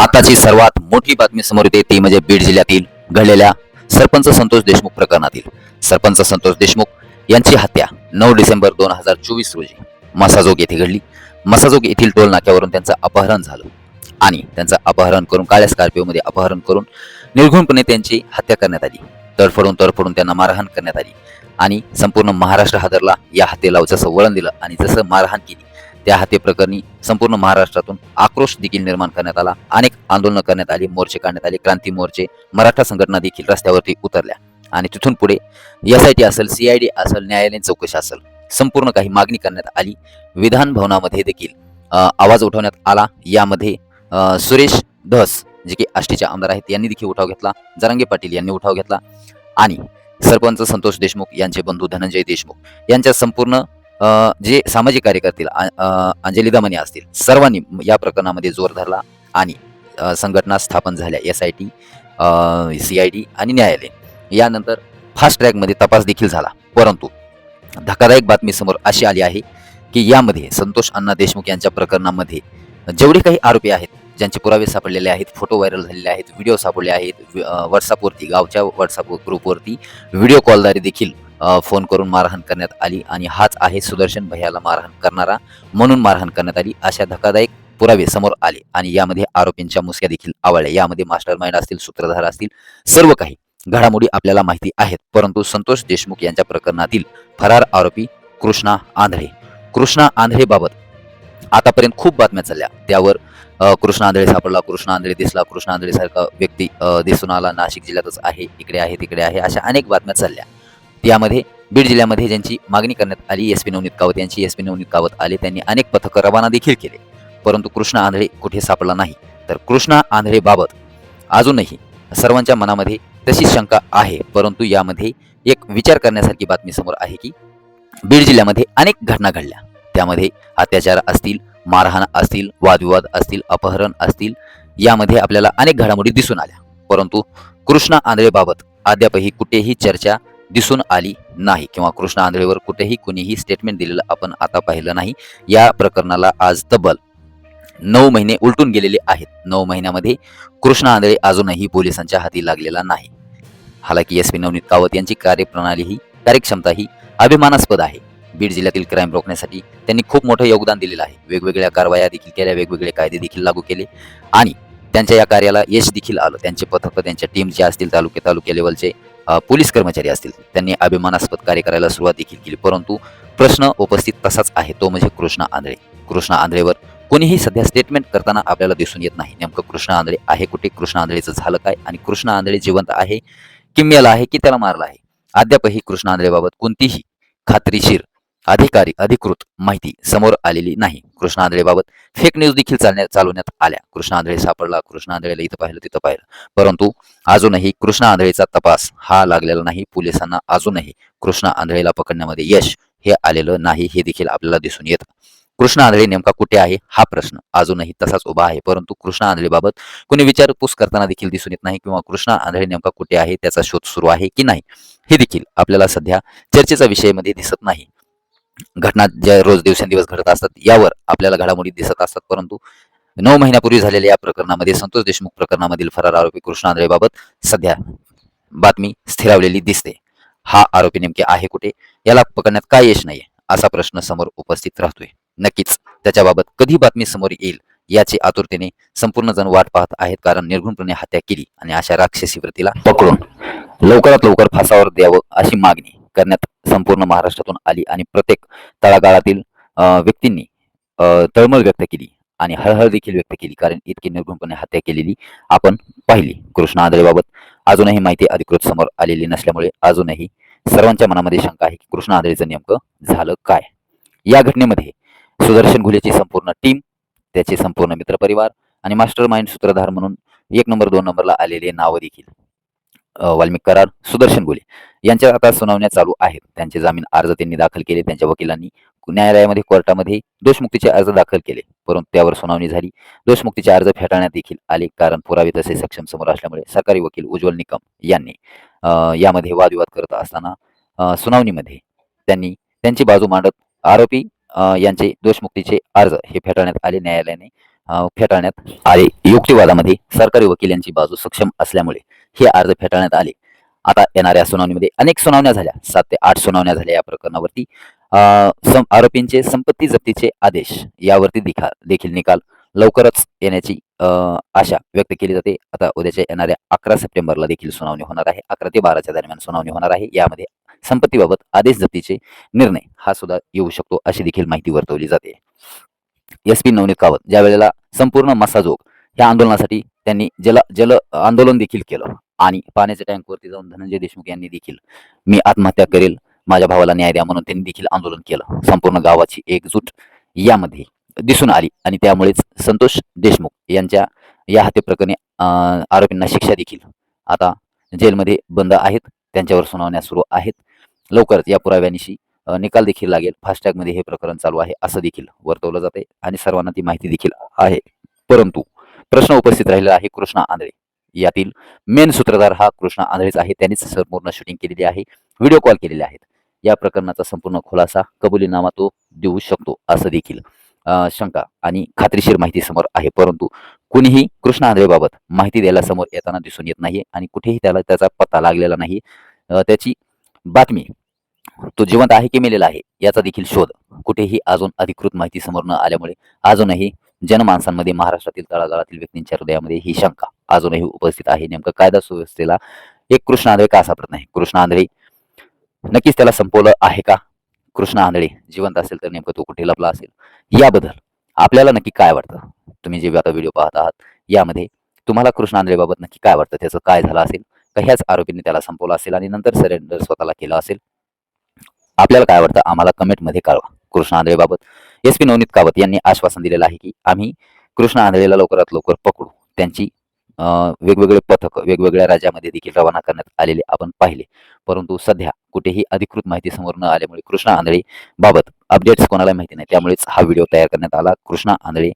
आताची सर्वात मोठी बातमी समोर येते ती म्हणजे बीड जिल्ह्यातील घडलेल्या सरपंच संतोष देशमुख प्रकरणातील. सरपंच संतोष देशमुख यांची हत्या नऊ डिसेंबर दोन हजार चोवीस रोजी मसाजोग येथे घडली. मसाजोग येथील टोल नाक्यावरून त्यांचं अपहरण झालं आणि त्यांचं अपहरण करून काळ्या स्कॉर्पिओमध्ये अपहरण करून निर्घुणपणे त्यांची हत्या करण्यात आली. तडफडून तडफडून त्यांना मारहाण करण्यात आली आणि संपूर्ण महाराष्ट्र हादरला. या हत्येला जसं वळण दिलं आणि जसं मारहाण केली त्या हत्येप्रकरणी संपूर्ण महाराष्ट्रातून आक्रोश देखील निर्माण करण्यात आला. अनेक आंदोलनं करण्यात आली मोर्चे काढण्यात आले क्रांती मोर्चे मराठा संघटना देखील रस्त्यावरती उतरल्या. आणि तिथून पुढे एस आय टी असेल सी आय डी असेल न्यायालयीन चौकशी असेल संपूर्ण काही मागणी करण्यात आली. विधान भवनामध्ये देखील आवाज उठवण्यात आला. यामध्ये सुरेश धस जे की आष्टीचे आमदार आहेत यांनी देखील उठाव घेतला. जरांगे पाटील यांनी उठाव घेतला. आणि सरपंच संतोष देशमुख यांचे बंधू धनंजय देशमुख यांच्या संपूर्ण जे सामाजिक कार्यकर्ते अंजली दमनी असतील सर्वांनी या प्रकरणामध्ये जोर धरला आणि संघटना स्थापन झाल्या S I T C I D आणि न्यायालय. यानंतर फास्ट ट्रॅकमध्ये तपास देखील झाला. परंतु धक्कादायक बातमी समोर अशी आली आहे की यामध्ये संतोष अण्णा देशमुख यांच्या प्रकरणामध्ये जेवढे काही आरोपी आहेत ज्यांचे पुरावे सापडलेले आहेत फोटो व्हायरल झालेले आहेत व्हिडिओ सापडले आहेत व्हॉट्सअपवरती गावच्या व्हॉट्सअप ग्रुपवरती व्हिडिओ कॉलद्वारे देखील फोन करून मारहाण करण्यात आली आणि हाच आहे सुदर्शन भैयाला मारहाण करणारा म्हणून मारहाण करण्यात आली अशा धक्कादायक पुरावे समोर आले आणि यामध्ये आरोपींच्या मुसक्या देखील आवळल्या. यामध्ये मास्टर माइंड असतील सूत्रधार असतील सर्व काही घडामोडी आपल्याला माहिती आहेत. परंतु संतोष देशमुख यांच्या प्रकरणातील फरार आरोपी कृष्णा आंधळे. कृष्णा आंधळेबाबत आतापर्यंत खूप बातम्या चालल्या. त्यावर कृष्ण आंधळे सापडला कृष्ण आंधळे दिसला कृष्ण आंधळे सारखा व्यक्ती दिसून आला. नाशिक जिल्ह्यातच आहे इकडे आहे तिकडे आहे अशा अनेक बातम्या चालल्या. त्यामध्ये बीड जिल्ह्यामध्ये ज्यांची मागणी करण्यात आली एस पी नवनीत कावत यांची एस पी नवनीत कावत आले त्यांनी अनेक पथकं रवाना देखील केले. परंतु कृष्ण आंधळे कुठे सापडला नाही? तर कृष्णा आंधळेबाबत अजूनही सर्वांच्या मनामध्ये तशीच शंका आहे. परंतु यामध्ये एक विचार करण्यासारखी बातमी समोर आहे की बीड जिल्ह्यामध्ये अनेक घटना घडल्या. त्यामध्ये अत्याचार असतील मारहाण असतील वादविवाद असतील अपहरण असतील यामध्ये आपल्याला अनेक घडामोडी दिसून आल्या. परंतु कृष्णा आंधळेबाबत अद्यापही कुठेही चर्चा दिसून आली नाही किंवा कृष्णा आंधळेवर कुठेही कुणीही स्टेटमेंट दिलेलं आपण आता पाहिलं नाही. या प्रकरणाला आज तब्बल नऊ महिने उलटून गेलेले आहेत. नऊ महिन्यामध्ये कृष्णा आंधळे अजूनही पोलिसांच्या हाती लागलेला नाही. हालाकी एस पी नवनीत कावत यांची कार्यप्रणाली ही कार्यक्षमता ही अभिमानास्पद आहे. बीड जिल्ह्यातील क्राईम रोखण्यासाठी त्यांनी खूप मोठं योगदान दिलेलं आहे. वेगवेगळ्या कारवाया देखील केल्या वेगवेगळे कायदे देखील लागू केले आणि त्यांच्या या कार्याला यश देखील आलं. त्यांचे पथक त्यांच्या टीम जे असतील तालुके तालुक्या लेवलचे पोलीस कर्मचारी असतील त्यांनी अभिमानास्पद कार्य करायला सुरुवात देखील केली. परंतु प्रश्न उपस्थित तसाच आहे. तो म्हणजे कृष्णा आंधळे. कृष्णा आंधळेवर कोणीही सध्या स्टेटमेंट करताना आपल्याला दिसून येत नाही. नेमकं कृष्णा आंधळे आहे कुठे? कृष्णा आंधळेचं झालं काय? आणि कृष्णा आंधळे जिवंत आहे की मेला आहे की त्याला मारला आहे? अद्यापही कृष्णा आंधळेबाबत कोणतीही खात्रीशीर अधिकारी अधिकृत माहिती समोर आलेली नाही. कृष्णा आंधळेबाबत फेक न्यूज देखील चालण्या चालवण्यात आल्या. कृष्णा आंधळे सापडला कृष्णा आंधळेला इथं पाहिलं तिथं पाहिलं. परंतु अजूनही कृष्णा आंधळेचा तपास हा लागलेला नाही. पोलिसांना अजूनही कृष्णा आंधळेला पकडण्यामध्ये यश हे आलेलं नाही हे देखील आपल्याला दिसून येतं. कृष्णा आंधळे नेमका कुठे आहे? हा प्रश्न अजूनही तसाच उभा आहे. परंतु कृष्णा आंधळेबाबत कोणी विचारपूस करताना देखील दिसून येत नाही किंवा कृष्णा आंधळे नेमका कुठे आहे त्याचा शोध सुरू आहे की नाही हे देखील आपल्याला सध्या चर्चेचा विषयामध्ये दिसत नाही. घटना ज्या रोज दिवसेंदिवस घडत असतात यावर आपल्याला घडामोडी दिसत असतात. परंतु नऊ महिन्यापूर्वी झालेल्या या प्रकरणामध्ये संतोष देशमुख प्रकरणामधील फरार आरोपी कृष्ण आंध्रेबाबत सध्या बातमी स्थिरावलेली दिसते. हा आरोपी नेमके आहे कुठे? याला पकडण्यात काय यश नाही असा प्रश्न समोर उपस्थित राहतोय. नक्कीच त्याच्याबाबत कधी बातमी समोर येईल याची आतुरतेने संपूर्ण जण वाट पाहत आहेत कारण निर्घुणपणे हत्या केली आणि अशा राक्षसी व्रतीला पकडून लवकरात लवकर फासावर द्यावं अशी मागणी. करण्यात संपूर्ण महाराष्ट्रातून आली आणि प्रत्येक तळागाळातील व्यक्तींनी तळमळ व्यक्त केली आणि हळहळ देखील व्यक्त केली. कारण इतकी निर्घुणपणे हत्या केलेली आपण पाहिली कृष्णा आंधळेबाबत. अजूनही माहिती अधिकृत समोर आलेली नसल्यामुळे अजूनही सर्वांच्या मनामध्ये शंका आहे की कृष्णा आंधळेचं नेमकं झालं काय? या घटनेमध्ये सुदर्शन घुलेची संपूर्ण टीम त्याचे संपूर्ण मित्रपरिवार आणि मास्टर माइंड सूत्रधार म्हणून एक नंबर दोन नंबरला आलेले नावं देखील वाल्मिक करार सुदर्शन गोले यांच्या आता सुनावण्या चालू आहेत. त्यांचे जामीन अर्ज त्यांनी दाखल केले. त्यांच्या वकिलांनी न्यायालयामध्ये कोर्टामध्ये दोषमुक्तीचे अर्ज दाखल केले. परंतु त्यावर सुनावणी झाली. दोषमुक्तीचे अर्ज फेटाळण्यात देखील आले. कारण पुरावे तसे सक्षम समोर असल्यामुळे सरकारी वकील उज्ज्वल निकम यांनी यामध्ये वादविवाद करत असताना सुनावणीमध्ये त्यांनी त्यांची बाजू मांडत आरोपी यांचे दोषमुक्तीचे अर्ज हे फेटाळण्यात आले. न्यायालयाने फेटाळण्यात आले. युक्तिवादामध्ये सरकारी वकील यांची बाजू सक्षम असल्यामुळे हे अर्ज फेटाळण्यात आले. आता येणाऱ्या सुनावणीमध्ये अनेक सुनावण्या झाल्या. सात ते आठ सुनावण्या झाल्या या प्रकरणावरती. अ, आरोपींचे संपत्ती जप्तीचे आदेश यावरती देखा देखील निकाल लवकरच येण्याची आशा व्यक्त केली जाते. आता उद्याच्या येणाऱ्या अकरा सप्टेंबरला देखील सुनावणी होणार आहे. अकरा ते बाराच्या दरम्यान सुनावणी होणार आहे. यामध्ये संपत्तीबाबत आदेश जप्तीचे निर्णय हा सुद्धा येऊ शकतो अशी देखील माहिती वर्तवली जाते. एस पी नवनीत कावत ज्या वेळेला संपूर्ण मसाजोग या आंदोलनासाठी त्यांनी जल जल आंदोलन देखील केलं. आणि पाण्याच्या टँकवरती जाऊन धनंजय देशमुख यांनी देखील मी आत्महत्या करेल माझ्या भावाला न्याय द्या म्हणून त्यांनी देखील आंदोलन केलं. संपूर्ण गावाची एकजूट यामध्ये दिसून आली. आणि त्यामुळेच संतोष देशमुख यांच्या या हत्येप्रकरणी आरोपींना शिक्षा देखील आता जेलमध्ये बंद आहेत. त्यांच्यावर सुनावण्या सुरू आहेत. लवकरच या पुराव्यानिशी निकाल देखील लागेल. फास्टॅगमध्ये हे प्रकरण चालू आहे असं देखील वर्तवलं जाते आणि सर्वांना ती माहिती देखील आहे. परंतु प्रश्न उपस्थित राहिलेला आहे कृष्णा आंधळे. यातील मेन सूत्रधार हा कृष्णा आंधळेच आहे. त्यांनीच संपूर्ण शूटिंग केलेली आहे. व्हिडिओ कॉल केलेले आहेत. या प्रकरणाचा संपूर्ण खुलासा कबुलीनामा तो देऊ शकतो असं देखील शंका आणि खात्रीशीर माहिती समोर आहे. परंतु कुणीही कृष्णा आंधळेबाबत माहिती द्यायला समोर येताना दिसून येत नाही आणि कुठेही त्याला त्याचा पत्ता लागलेला नाही. त्याची बातमी तो जिवंत आहे की मेलेला आहे याचा देखील शोध कुठेही अजून अधिकृत माहिती समोर न आल्यामुळे अजूनही जनमानसांमध्ये महाराष्ट्रातील तळागाळातील व्यक्तींच्या हृदयामध्ये ही शंका अजूनही उपस्थित आहे. नेमकं कायदा सुव्यवस्थेला एक कृष्ण आंधळे का सापडत नाही? कृष्ण आंधळे नक्कीच त्याला संपवलं आहे का? कृष्ण आंधळे जिवंत असेल तर नेमकं तो कुठे लपला असेल? याबद्दल आपल्याला नक्की काय वाटतं? तुम्ही जे आता व्हिडिओ पाहत आहात यामध्ये तुम्हाला कृष्ण आंधळेबाबत नक्की काय वाटतं? त्याचं काय झालं असेल? का ह्याच आरोपींनी त्याला संपवलं असेल आणि नंतर सरेंडर स्वतःला केलं असेल? आपल्याला काय वाटतं? आम्हाला कमेंटमध्ये कळवा. कृष्ण आंधळेबाबत एस पी नवनीत कावत यांनी आश्वासन दिलेलं आहे की आम्ही कृष्ण आंधळेला लवकरात लवकर पकडू. त्यांची वेगवेगळे पथक वेगवेगळ्या राज्यामध्ये देखील रवाना करण्यात आलेले आपण पाहिले. परंतु सध्या कुठेही अधिकृत माहिती समोर न आल्यामुळे कृष्णा आंधळे बाबत अपडेट्स कोणाला माहिती नाही त्यामुळेच हा व्हिडिओ तयार करण्यात आला. कृष्णा आंधळे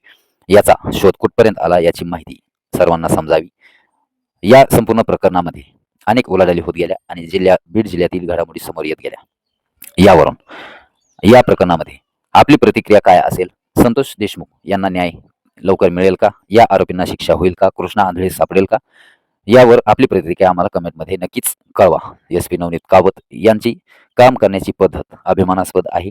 याचा शोध कुठपर्यंत आला याची माहिती सर्वांना समजावी. या संपूर्ण प्रकरणामध्ये अनेक उलाढाली होत गेल्या आणि जिल्ह्या बीड जिल्ह्यातील घडामोडी समोर येत गेल्या. यावरून या प्रकरणामध्ये आपली प्रतिक्रिया काय असेल? संतोष देशमुख यांना न्याय लवकर मिळेल का? या आरोपींना शिक्षा होईल का? कृष्णा आंधळे सापडेल का? यावर आपली प्रतिक्रिया आम्हाला कमेंटमध्ये नक्कीच कळवा. एस पी नवनीत कावत यांची काम करण्याची पद्धत अभिमानास्पद आहे.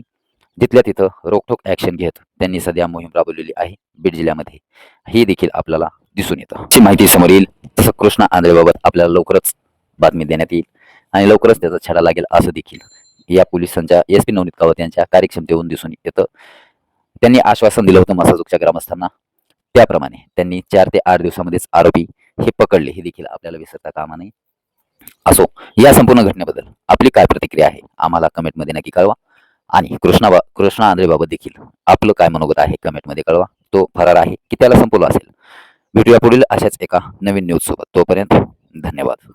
तिथल्या तिथं रोखोक ॲक्शन घेत त्यांनी सध्या मोहीम राबवलेली आहे. बीड जिल्ह्यामध्ये हे देखील आपल्याला दिसून येतं. माहिती समोर येईल. तसं कृष्णा आंधळेबाबत आपल्याला लवकरच बातमी देण्यात येईल. आणि लवकरच त्याचा छडा लागेल असं देखील या पोलिसांच्या एस पी नवनीत कावत यांच्या कार्यक्षमतेवरून दिसून येतं. त्यांनी आश्वासन दिलं होतं मसाजूकच्या ग्रामस्थांना. त्याप्रमाणे त्यांनी चार ते आठ दिवसामध्येच आरोपी हे पकडले. हे देखील आपल्याला विसरता कामा नये. असो या संपूर्ण घटनेबद्दल आपली काय प्रतिक्रिया आहे आम्हाला कमेंटमध्ये नक्की कळवा. आणि कृष्णा कृष्णा आंध्रेबाबत देखील आपलं काय मनोगत आहे कमेंटमध्ये कळवा. तो फरार आहे की त्याला संपवलं असेल? भेटूया पुढील अशाच एका नवीन न्यूजसोबत तोपर्यंत धन्यवाद.